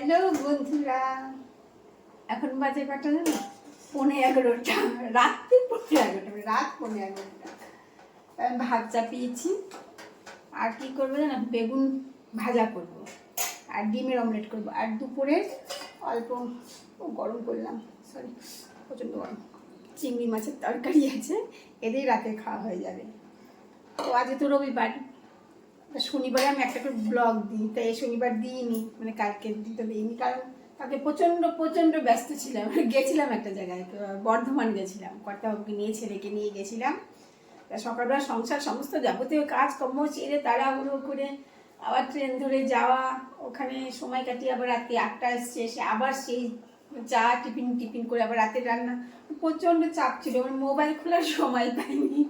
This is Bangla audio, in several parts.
হ্যালো বন্ধুরা। এখন বাজে কটা জানো? পৌনে এগারোটা। রাত্রি পৌনে এগারোটা, রাত পনে এগারোটা। ভাত চাপিয়েছি। আর কি করব জানো? বেগুন ভাজা করব। আর ডিমের অমলেট করব। আর দুপুরে অল্প গরম করলাম সরি প্রচণ্ড গরম। চিংড়ি মাছের তরকারি আছে এদের রাতে খাওয়া হয়ে যাবে। তো আজকে তো রবিবার। শনিবারে আমি একটা করে ব্লগ দিই, তাই এই শনিবার দিইনি মানে কালকে দিতে দিইনি, কারণ তাকে প্রচণ্ড প্রচণ্ড ব্যস্ত ছিলাম। গেছিলাম একটা জায়গায় বর্ধমান গেছিলাম, কর্তাবাবুকে নিয়ে, ছেলেকে নিয়ে গেছিলাম। তা সকালবেলা সংসার সমস্ত যাবতীয় কাজ কর্ম ছেড়ে তাড়াহুড়ো করে আবার ট্রেন ধরে যাওয়া, ওখানে সময় কাটিয়ে আবার রাত্রি আটটা এসছে, এসে আবার সেই চা টিফিন টিফিন করে আবার রাতের রান্না। প্রচণ্ড চাপ ছিল আমার মোবাইল খোলার সময় পাইনি,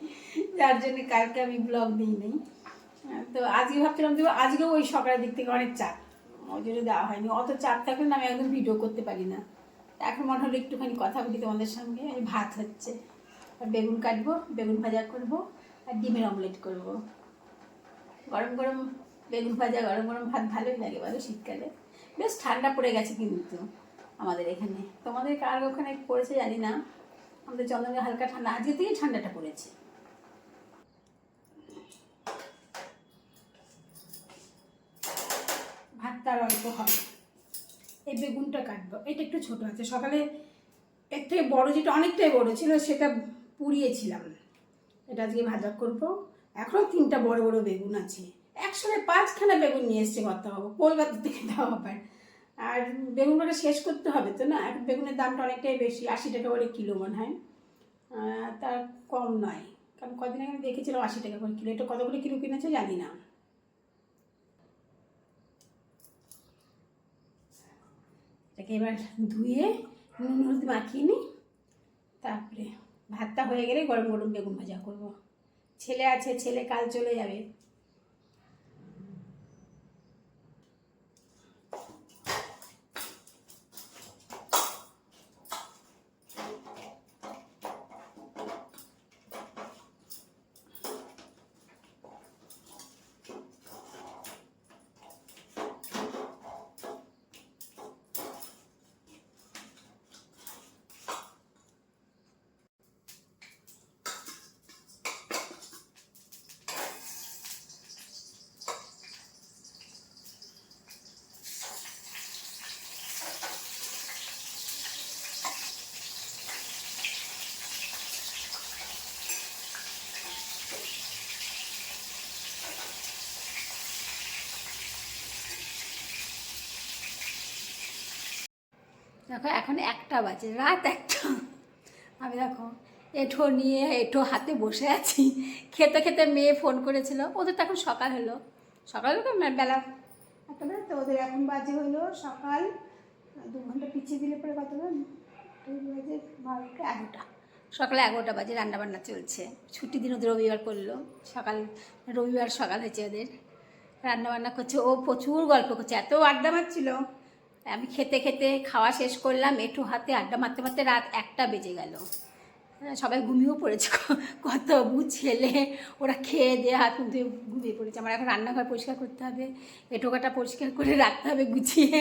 যার জন্য কালকে আমি ব্লগ দিই নেই তো আজকে ভাবছিলাম যে আজকেও ওই সকালের দিক থেকে অনেক চাপ। ওই জন্য দেওয়া হয়নি, অত চাপ থাকলে না আমি একদম ভিডিও করতে পারি না। এখন মনে হলো একটুখানি কথা বলি তোমাদের সঙ্গে ভাত হচ্ছে। আর বেগুন কাটবো, বেগুন ভাজা করব, আর ডিমের অমলেট করব। গরম গরম বেগুন ভাজা, গরম গরম ভাত ভালোই লাগে বলো শীতকালে। বেশ ঠান্ডা পড়ে গেছে কিন্তু আমাদের এখানে। তোমাদের কার ওখানে পড়েছে জানি না। আমাদের চন্দ্রনগরে হালকা ঠান্ডা, আজকে থেকে ঠান্ডাটা পড়েছে। আর অল্প হবে। এই বেগুনটা কাটবো। এটা একটু ছোট আছে। সকালে এর থেকে বড় যেটা অনেকটাই বড় ছিল, সেটা পুড়িয়েছিলাম। এটা আজকে ভাজা করব। এখনও তিনটা বড় বড় বেগুন আছে। একসঙ্গে পাঁচখানা বেগুন নিয়ে এসছে হবে। কলকাতা থেকে দেওয়া হবে আর বেগুনটাকে শেষ করতে হবে তো না? বেগুনের দামটা অনেকটাই বেশি, আশি টাকা করে কিলো মনে হয়। তার কম নয়। কারণ কদিন আগে দেখেছিলাম আশি টাকা করে কিলো। এটা কত করে কিলো কিনেছে জানি না। এটাকে এবার ধুয়ে নুন, হলুদ মাখিয়ে নিই। তারপরে ভাতটা হয়ে গেলে গরম গরম বেগুন ভাজা করব। ছেলে আছে, ছেলে কাল চলে যাবে। দেখো এখন একটা বাজে রাত একটা। আমি দেখো এঠো নিয়ে এঠো হাতে বসে আছি। খেতে খেতে মেয়ে ফোন করেছিল ওদের তো এখন সকাল হলো। সকাল হলো তো বেলা। একটা বেলা তো ওদের এখন বাজে হলো সকাল দু ঘণ্টা পিছিয়ে দিলে পরে কত বাজে বাজে বারোটা এগারোটা। সকালে এগারোটা বাজে রান্নাবান্না চলছে। ছুটি দিন ওদের রবিবার পড়ল। সকাল রবিবার সকাল হয়েছে ওদের। রান্নাবান্না করছে ও প্রচুর গল্প করছে এত আড্ডা মারছিল। আমি খেতে খেতে খাওয়া শেষ করলাম একটু হাতে আড্ডা মারতে মারতে রাত একটা বেজে গেল। হ্যাঁ, সবাই ঘুমিয়েও পড়েছে। কত বু ছেলে ওরা খেয়ে দিয়ে হাত মুখ ধুয়ে ঘুমিয়ে পড়েছে। আমার এখন রান্নাঘর পরিষ্কার করতে হবে এটোকাটা পরিষ্কার করে রাখতে হবে গুছিয়ে।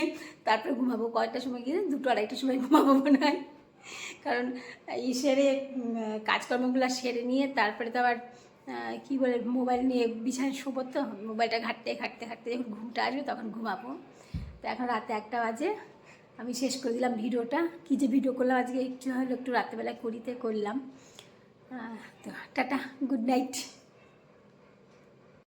তারপরে ঘুমাবো। কয়টার সময় গিয়ে দুটো আড়াইটার সময় ঘুমাবো মনে হয়। কারণ ই সেরে কাজকর্মগুলো সেরে নিয়ে তারপরে তো আবার কী বলে মোবাইল নিয়ে বিছানায় শোবো তো মোবাইলটা ঘাঁটতে ঘাঁটতে ঘাঁটতে যখন ঘুমটা আসবে তখন ঘুমাবো। তো এখন রাতে একটা বাজে। আমি শেষ করে দিলাম ভিডিওটা। কী যে ভিডিও করলাম, আজকে একটু হলো একটু রাত্রেবেলায় করিতে করলাম। তো টাটা গুড নাইট